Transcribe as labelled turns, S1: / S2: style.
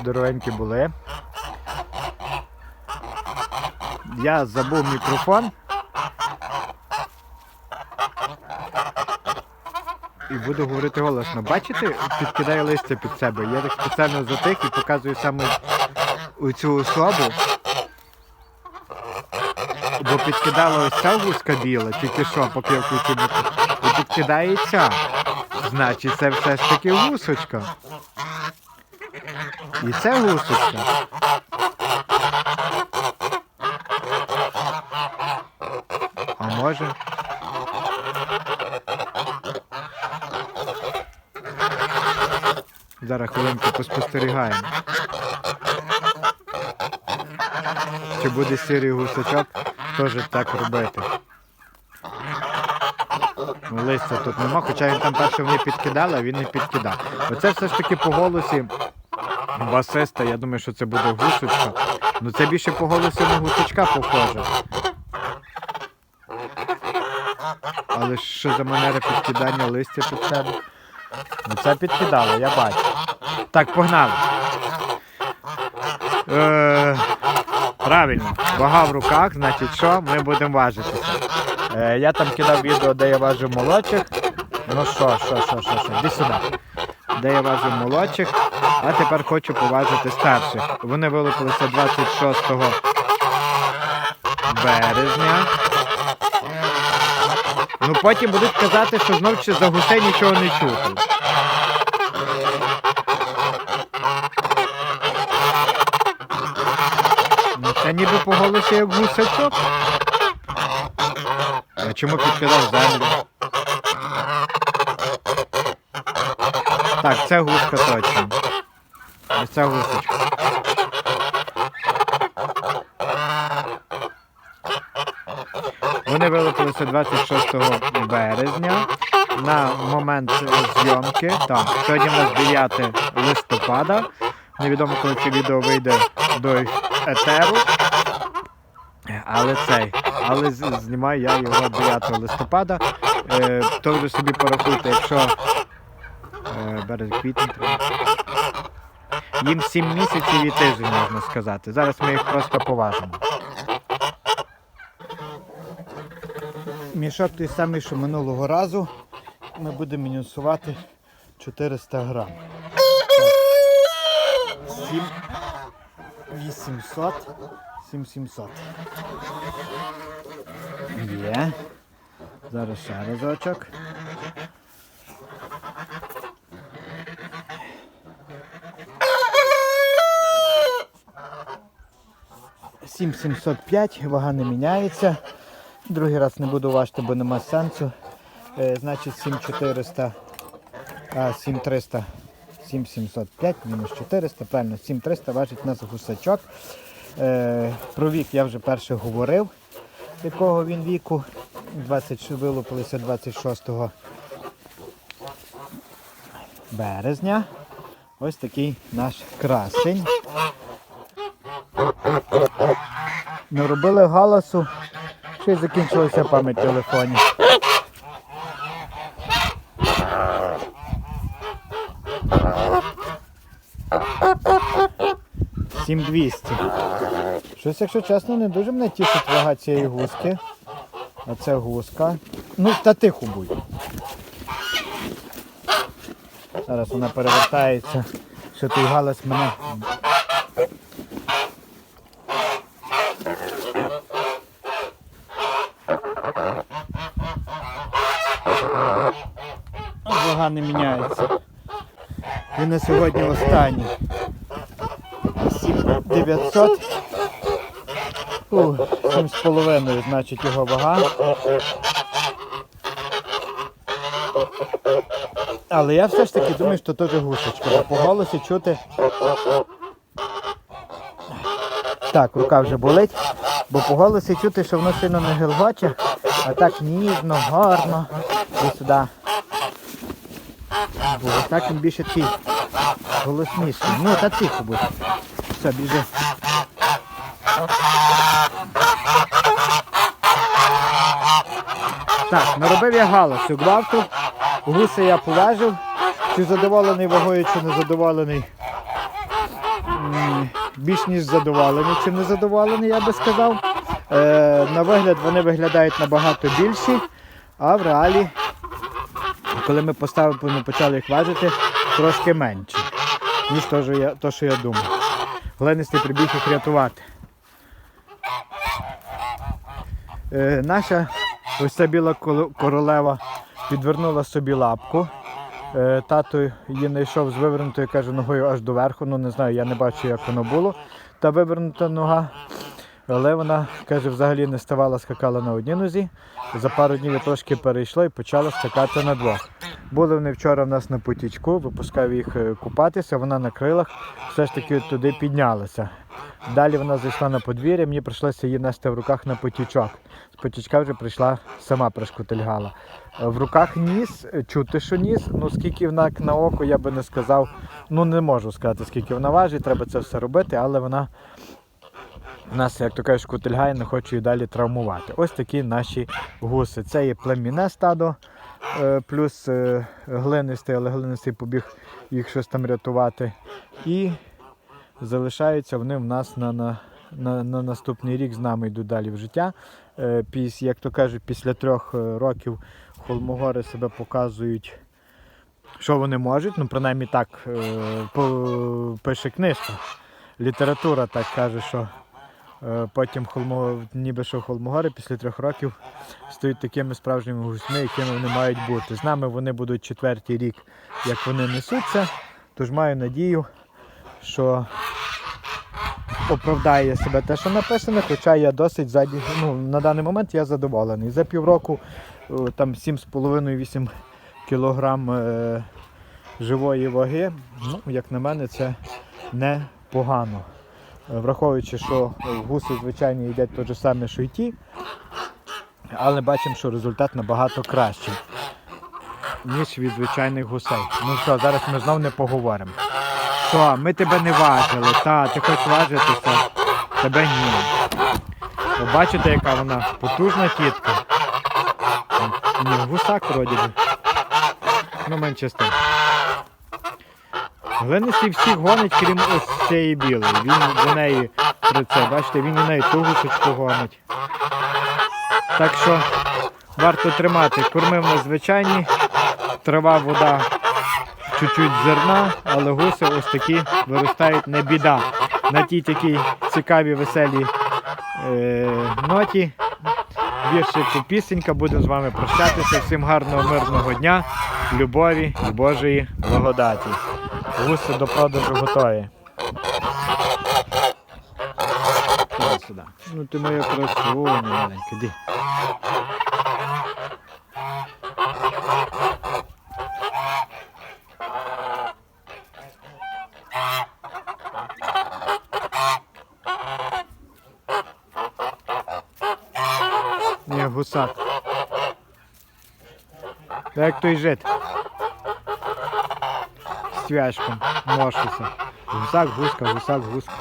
S1: здоровенькі були. Я забув мікрофон. І буду говорити голосно. Бачите, підкидає листя під себе. Я так спеціально затих і показую саме цю особу. Бо підкидала ось ця гуска біла, тільки що, поки я включив. І підкидається. Значить, це все ж таки гусочка. І це гусочка. А може? Зараз хвилинку поспостерігаємо. Чи буде сірий гусачок теж так робити? Ну, листя тут нема, хоча він там перше вони підкидали, а він не підкидав. Оце все ж таки по голосі басиста, я думаю, що це буде гусочка. Ну це більше по голосі на гусачка похоже. Але що за манера підкидання листя під себе? Ну це підкидало, я бачу. Так, погнали. Е, правильно, вага в руках, значить що? Ми будемо важитися. Е, я там кидав відео, де я важив молодчих. Ну що, що, що, що, що, іди сюди. Де я важив молодчих, а тепер хочу поважити старших. Вони вилупилися 26 березня. Ну потім будуть казати, що знов ще за гусей нічого не чути. Ну це ніби по як гусачок. А чому підкидав землю? Так, це гуска точно. Ось це гусочка. Вони вилупилися 26 березня на момент зйомки. Так, сьогодні у нас 9 листопада. Невідомо, коли це відео вийде до етеру. Але цей. Але знімаю я його 9 листопада. Е, то вже собі порахуйте, якщо е, березень квітень. Їм 7 місяців і тиждень, можна сказати. Зараз ми їх просто поважимо. Мішок той самий, що минулого разу. Ми будемо мінусувати 400 грам. 7 800 7700. Є. Зараз ще разочок. Сім 705, вага не міняється. Другий раз не буду важити, бо нема сенсу. Е, значить 7400, а 7300, 7705, мінус 400, правильно, 7300 важить у нас гусачок. Е, про вік я вже перше говорив, якого він віку. 20, вилупилися 26 березня. Ось такий наш красень. Наробили галасу, що й закінчилася пам'ять в телефоні. Сім 200. Щось, якщо чесно, не дуже мене тішить вага цієї гуски. А це гуска. Ну, та тихо будь. Зараз вона перевертається, що той галас мене. Вага не міняється. Він на сьогодні останній. 7900. Фу, 7,5 значить його вага. Але я все ж таки думаю, що теж гусочка, бо по голосі чути. Так, рука вже болить, бо по голосі чути, що воно сильно не гелгоче, а так ніжно, гарно. І сюди. Бо так він більше такий голосніший. Ну, та тихо буде. Все, біжи. Так, наробив я галасу гвалту. Гуси я поважив. Чи задоволений вагою, чи не задоволений. більш ніж задоволені, чи не задоволені, я би сказав. Е, на вигляд вони виглядають набагато більші, а в реалі, коли ми поставили, ми почали їх важити, трошки менші, ніж то, що я, то, що я думав. Глинистий прибіг їх рятувати. Е, наша ось ця біла королева підвернула собі лапку. Е, тато її знайшов з вивернутою, каже, ногою аж до верху. Ну не знаю, я не бачу, як воно було. Та вивернута нога. Але вона, каже, взагалі не ставала, скакала на одній нозі. За пару днів я трошки перейшла і почала скакати на двох. Були вони вчора в нас на потічку, випускав їх е, купатися, вона на крилах все ж таки туди піднялася. Далі вона зайшла на подвір'я, мені прийшлося її нести в руках на потічок. З потічка вже прийшла сама пришкутильгала. Е, В руках ніс, е, чути, що ніс, ну скільки вона на око, я би не сказав. Ну не можу сказати, скільки вона важить, треба це все робити, але вона нас, як то кажуть, кутильгає, не хоче її далі травмувати. Ось такі наші гуси. Це є племінне стадо, плюс е, глинистий, але глинистий побіг їх щось там рятувати. І залишаються вони в нас на, на, на, на наступний рік з нами йдуть далі в життя. Е, піс, як то кажуть, після трьох е, років холмогори себе показують, що вони можуть. Ну, принаймні так е, пише книжка. Література так каже, що е, потім холмо, ніби що холмогори після трьох років стають такими справжніми гусьми, якими вони мають бути. З нами вони будуть четвертий рік, як вони несуться. Тож маю надію, що оправдає себе те, що написано, хоча я досить ззаді, ну, на даний момент я задоволений. За півроку е, там 7,5-8 кілограм е, живої ваги, ну, як на мене, це непогано. Е, Враховуючи, що гуси звичайні їдять те ж саме, що й ті, але бачимо, що результат набагато кращий, ніж від звичайних гусей. Ну що, зараз ми знов не поговоримо. Що, ми тебе не важили, та, ти хочеш важитися, тебе ні. Ви бачите, яка вона потужна тітка. Ні, гусак вроді. Ну, менше з. Глинистий всіх гонить, крім ось цієї білої. Він до неї при це, бачите, він у неї ту гусочку гонить. Так що варто тримати. Корми в нас звичайні, трава, вода, чуть-чуть зерна, але гуси ось такі виростають не біда. На тій такій цікавій, веселій е, ноті. Віршику пісенька, будемо з вами прощатися. Всім гарного, мирного дня, любові і Божої благодаті. Гуси до продажу готові. Іди сюди. Ну ти моя красуня маленька, іди. Ні, гусак. Та як той жит. Цвяшком, морщиться. Гусак, гуска, гусак, гуска.